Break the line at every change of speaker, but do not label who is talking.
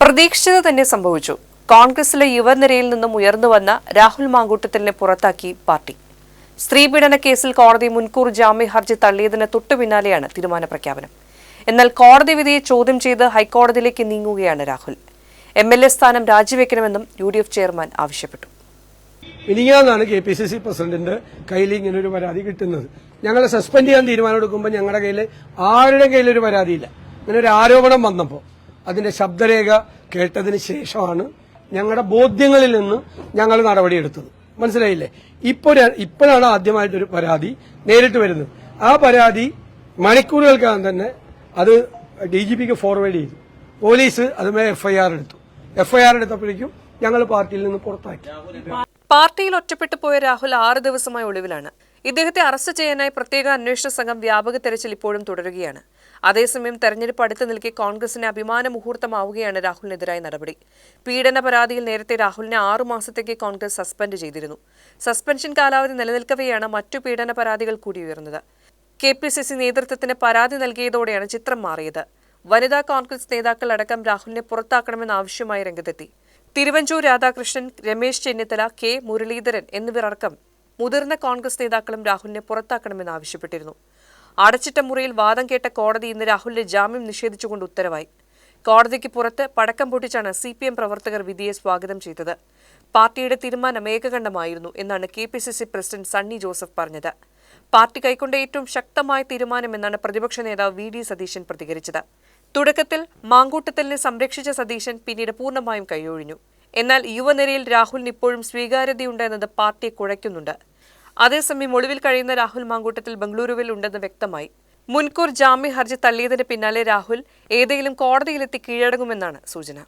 പ്രതീക്ഷിച്ചത് തന്നെ സംഭവിച്ചു. കോൺഗ്രസിലെ യുവനിരയിൽ നിന്നും ഉയർന്നു വന്ന രാഹുൽ മാങ്കൂട്ടത്തിലിനെ പുറത്താക്കി പാർട്ടി. സ്ത്രീപീഡന കേസിൽ കോടതി മുൻകൂർ ജാമ്യ ഹർജി തള്ളിയതിന് തൊട്ടു പിന്നാലെയാണ് തീരുമാന പ്രഖ്യാപനം. എന്നാൽ കോടതി വിധിയെ ചോദ്യം ചെയ്ത് ഹൈക്കോടതിയിലേക്ക് നീങ്ങുകയാണ് രാഹുൽ. എം എൽ എ സ്ഥാനം രാജിവെക്കണമെന്നും യു ഡി എഫ് ചെയർമാൻ ആവശ്യപ്പെട്ടു.
മിനിങ്ങാന്നാണ് കെ പി സി സി പ്രസിഡന്റിന്റെ കയ്യിൽ ഇങ്ങനെ ഒരു പരാതി കിട്ടുന്നത്. ഞങ്ങളെ സസ്പെൻഡ് ചെയ്യാൻ തീരുമാനം എടുക്കുമ്പോൾ ഞങ്ങളുടെ കയ്യിൽ ആരുടെ ഒരു പരാതിയില്ല. ഇങ്ങനെ ഒരു ആരോപണം വന്നപ്പോൾ അതിന്റെ ശബ്ദരേഖ കേട്ടതിന് ശേഷമാണ് ഞങ്ങളുടെ ബോധ്യങ്ങളിൽ നിന്ന് ഞങ്ങൾ നടപടിയെടുത്തത് മനസ്സിലായില്ലേ? ഇപ്പോൾ ഇപ്പോഴാണ് ആദ്യമായിട്ടൊരു പരാതി നേരിട്ട് വരുന്നത്. ആ പരാതി മണിക്കൂറുകൾക്കകം തന്നെ അത് ഡി ജി പിക്ക് ഫോർവേഡ് ചെയ്തു. പോലീസ് അതുമേ എഫ്ഐആർ എടുത്തു. എഫ്ഐആർ എടുത്തപ്പോഴേക്കും ഞങ്ങൾ പാർട്ടിയിൽ നിന്ന് പുറത്താക്കി.
പാർട്ടിയിൽ ഒറ്റപ്പെട്ടു പോയ രാഹുൽ ആറ് ദിവസമായി ഒളിവിലാണ്. ഇദ്ദേഹത്തെ അറസ്റ്റ് ചെയ്യാനായി പ്രത്യേക അന്വേഷണ സംഘം വ്യാപക തെരച്ചിൽ ഇപ്പോഴും തുടരുകയാണ്. അതേസമയം തെരഞ്ഞെടുപ്പ് അടുത്ത് നിൽക്കെ കോൺഗ്രസിന് അഭിമാന മുഹൂർത്തമാവുകയാണ് രാഹുലിനെതിരായ നടപടി. പീഡന പരാതിയിൽ നേരത്തെ രാഹുലിനെ ആറു മാസത്തേക്ക് കോൺഗ്രസ് സസ്പെൻഡ് ചെയ്തിരുന്നു. സസ്പെൻഷൻ കാലാവധി നിലനിൽക്കവെയാണ് മറ്റു പീഡന പരാതികൾ കൂടി ഉയർന്നത്. കെ പി സി സി നേതൃത്വത്തിന് പരാതി നൽകിയതോടെയാണ് ചിത്രം മാറിയത്. വനിതാ കോൺഗ്രസ് നേതാക്കൾ അടക്കം രാഹുലിനെ പുറത്താക്കണമെന്ന ആവശ്യമായി രംഗത്തെത്തി. തിരുവഞ്ചൂർ രാധാകൃഷ്ണൻ രമേശ് ചെന്നിത്തല കെ മുരളീധരൻ എന്നിവരടക്കം മുതിർന്ന കോൺഗ്രസ് നേതാക്കളും രാഹുലിനെ പുറത്താക്കണമെന്ന് ആവശ്യപ്പെട്ടിരുന്നു. അടച്ചിട്ട മുറിയിൽ വാദം കേട്ട കോടതി ഇന്ന് രാഹുലിന്റെ ജാമ്യം നിഷേധിച്ചുകൊണ്ട് ഉത്തരവായി. കോടതിക്ക് പുറത്ത് പടക്കം പൊട്ടിച്ചാണ് സി പി എം പ്രവർത്തകർ വിധിയെ സ്വാഗതം ചെയ്തത്. പാർട്ടിയുടെ തീരുമാനം ഏകകണ്ഠമായിരുന്നു എന്നാണ് K P C C president Sunny Joseph പറഞ്ഞത്. പാർട്ടി കൈക്കൊണ്ട ഏറ്റവും ശക്തമായ തീരുമാനമെന്നാണ് പ്രതിപക്ഷ നേതാവ് വി ഡി സതീശൻ പ്രതികരിച്ചത്. തുടക്കത്തിൽ മാങ്കൂട്ടത്തലിനെ സംരക്ഷിച്ച സതീശൻ പിന്നീട് പൂർണമായും കൈയൊഴിഞ്ഞു. എന്നാൽ യുവനിരയിൽ രാഹുലിന് ഇപ്പോഴും സ്വീകാര്യതയുണ്ട് എന്നത് പാർട്ടിയെ കുഴയ്ക്കുന്നുണ്ട്. അതേസമയം ഒളിവിൽ കഴിയുന്ന രാഹുൽ മാങ്കൂട്ടത്തിൽ ബംഗളൂരുവിൽ ഉണ്ടെന്ന് വ്യക്തമായി. മുൻകൂർ ജാമ്യ ഹർജി തള്ളിയതിന് പിന്നാലെ രാഹുൽ ഏതെങ്കിലും കോടതിയിലെത്തി കീഴടങ്ങുമെന്നാണ് സൂചന.